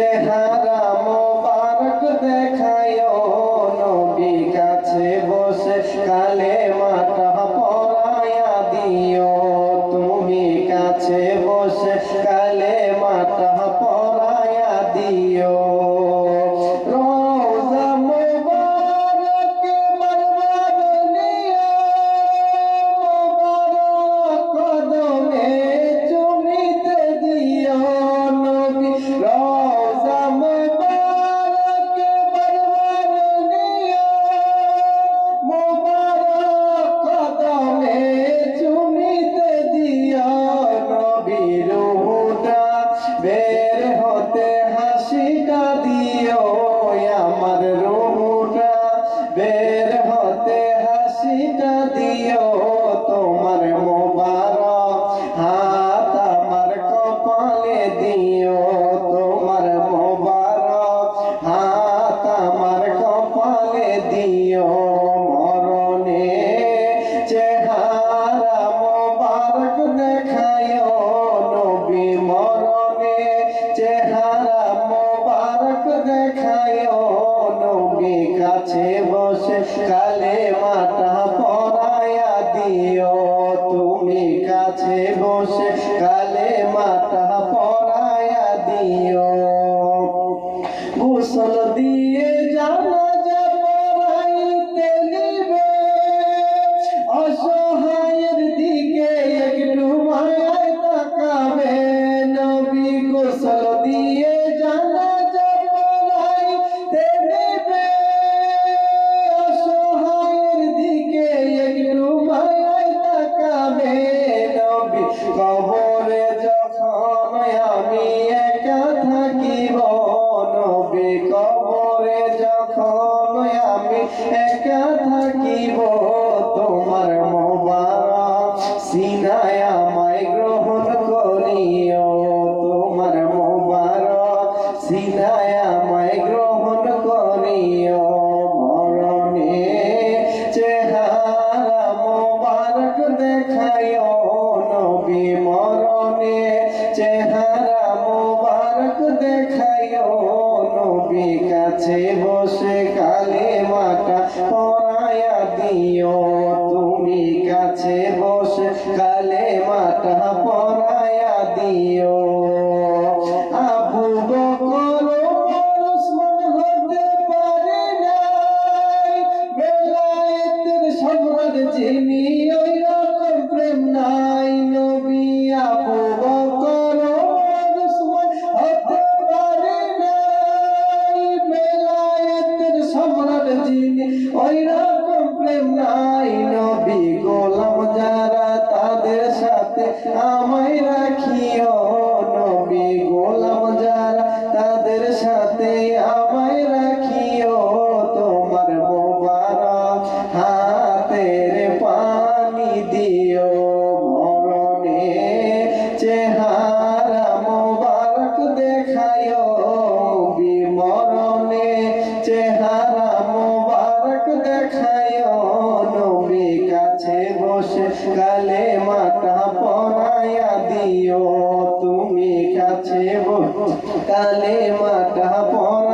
চেহারা Amém. কালে মাটা পড়ায়া দিও তুমি কাছে বসে কালে মাটা পড়ায়া দিও। গোসল দিয়ে জানা একা থাকিব তোমার মোবা সিনায় আমায় গ্রহণ করিও তোমার মোবার সিনায় আমায় গ্রহণ করিও মরণে। চেহারা মোবারক দেখায়ও নবী মরণে। চেহারা মোবারক দেখায়ও নবী কাছে বসে কা পড়ায়া দিও তুমি কাছে বসে কালে মাটা জি ওই রকম প্রেম নাই নবী গোলাম যারা তাদের সাথে আমায় রাখিও কালে মাথা পড়াইয়া দিও তুমি কাছে কালে মাথা পড়া